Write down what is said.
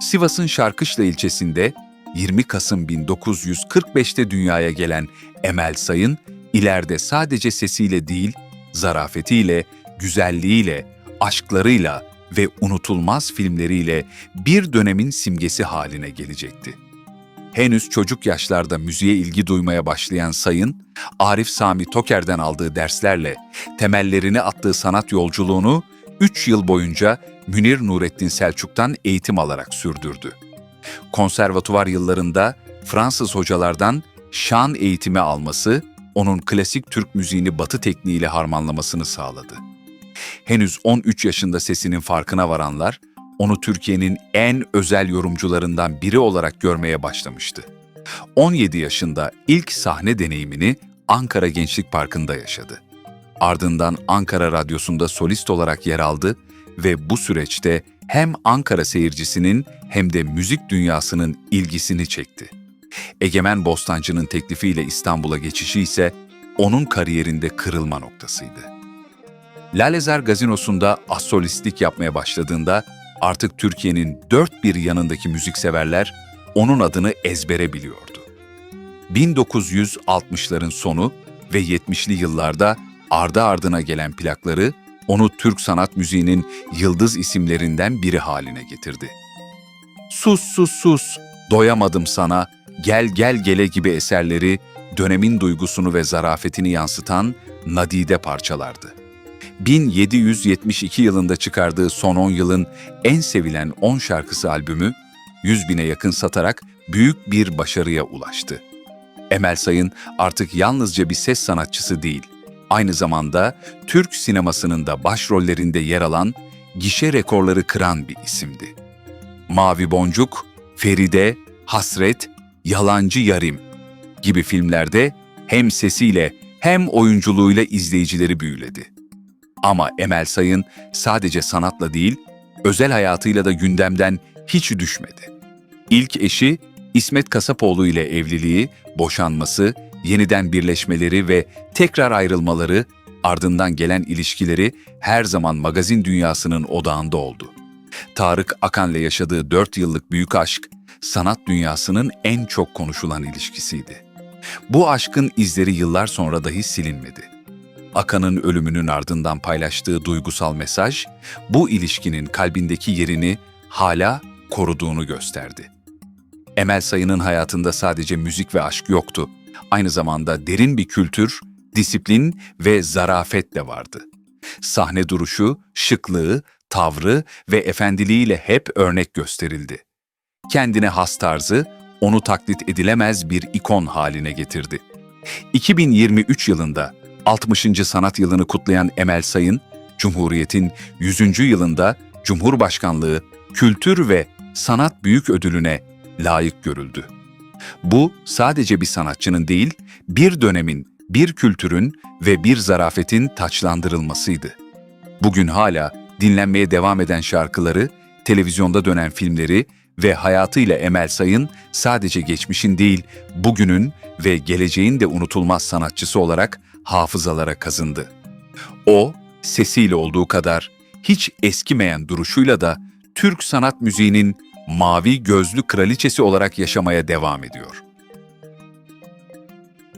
Sivas'ın Şarkışla ilçesinde 20 Kasım 1945'te dünyaya gelen Emel Sayın, ileride sadece sesiyle değil, zarafetiyle, güzelliğiyle, aşklarıyla ve unutulmaz filmleriyle bir dönemin simgesi haline gelecekti. Henüz çocuk yaşlarda müziğe ilgi duymaya başlayan Sayın, Arif Sami Toker'den aldığı derslerle temellerini attığı sanat yolculuğunu 3 yıl boyunca Münir Nurettin Selçuk'tan eğitim alarak sürdürdü. Konservatuvar yıllarında Fransız hocalardan şan eğitimi alması, onun klasik Türk müziğini batı tekniğiyle harmanlamasını sağladı. Henüz 13 yaşında sesinin farkına varanlar, onu Türkiye'nin en özel yorumcularından biri olarak görmeye başlamıştı. 17 yaşında ilk sahne deneyimini Ankara Gençlik Parkı'nda yaşadı. Ardından Ankara Radyosu'nda solist olarak yer aldı ve bu süreçte hem Ankara seyircisinin hem de müzik dünyasının ilgisini çekti. Egemen Bostancı'nın teklifiyle İstanbul'a geçişi ise onun kariyerinde kırılma noktasıydı. Lalezer Gazinosu'nda asolistlik yapmaya başladığında artık Türkiye'nin dört bir yanındaki müzikseverler onun adını ezbere biliyordu. 1960'ların sonu ve 70'li yıllarda ardı ardına gelen plakları onu Türk sanat müziğinin yıldız isimlerinden biri haline getirdi. Sus sus sus, doyamadım sana, gel gel gele gibi eserleri dönemin duygusunu ve zarafetini yansıtan nadide parçalardı. 1772 yılında çıkardığı son 10 yılın en sevilen 10 şarkısı albümü 100 bine yakın satarak büyük bir başarıya ulaştı. Emel Sayın artık yalnızca bir ses sanatçısı değil, aynı zamanda Türk sinemasının da başrollerinde yer alan, gişe rekorları kıran bir isimdi. Mavi Boncuk, Feride, Hasret, Yalancı Yarim gibi filmlerde hem sesiyle hem oyunculuğuyla izleyicileri büyüledi. Ama Emel Sayın sadece sanatla değil, özel hayatıyla da gündemden hiç düşmedi. İlk eşi İsmet Kasapoğlu ile evliliği, boşanması, yeniden birleşmeleri ve tekrar ayrılmaları, ardından gelen ilişkileri her zaman magazin dünyasının odağında oldu. Tarık Akan'la yaşadığı 4 yıllık büyük aşk, sanat dünyasının en çok konuşulan ilişkisiydi. Bu aşkın izleri yıllar sonra dahi silinmedi. Akan'ın ölümünün ardından paylaştığı duygusal mesaj, bu ilişkinin kalbindeki yerini hala koruduğunu gösterdi. Emel Sayın'ın hayatında sadece müzik ve aşk yoktu. Aynı zamanda derin bir kültür, disiplin ve zarafet de vardı. Sahne duruşu, şıklığı, tavrı ve efendiliğiyle hep örnek gösterildi. Kendine has tarzı, onu taklit edilemez bir ikon haline getirdi. 2023 yılında 60. sanat yılını kutlayan Emel Sayın, Cumhuriyet'in 100. yılında Cumhurbaşkanlığı Kültür ve Sanat Büyük Ödülüne layık görüldü. Bu sadece bir sanatçının değil, bir dönemin, bir kültürün ve bir zarafetin taçlandırılmasıydı. Bugün hala dinlenmeye devam eden şarkıları, televizyonda dönen filmleri ve hayatıyla Emel Sayın sadece geçmişin değil, bugünün ve geleceğin de unutulmaz sanatçısı olarak hafızalara kazındı. O, sesiyle olduğu kadar hiç eskimeyen duruşuyla da Türk sanat müziğinin mavi gözlü kraliçesi olarak yaşamaya devam ediyor.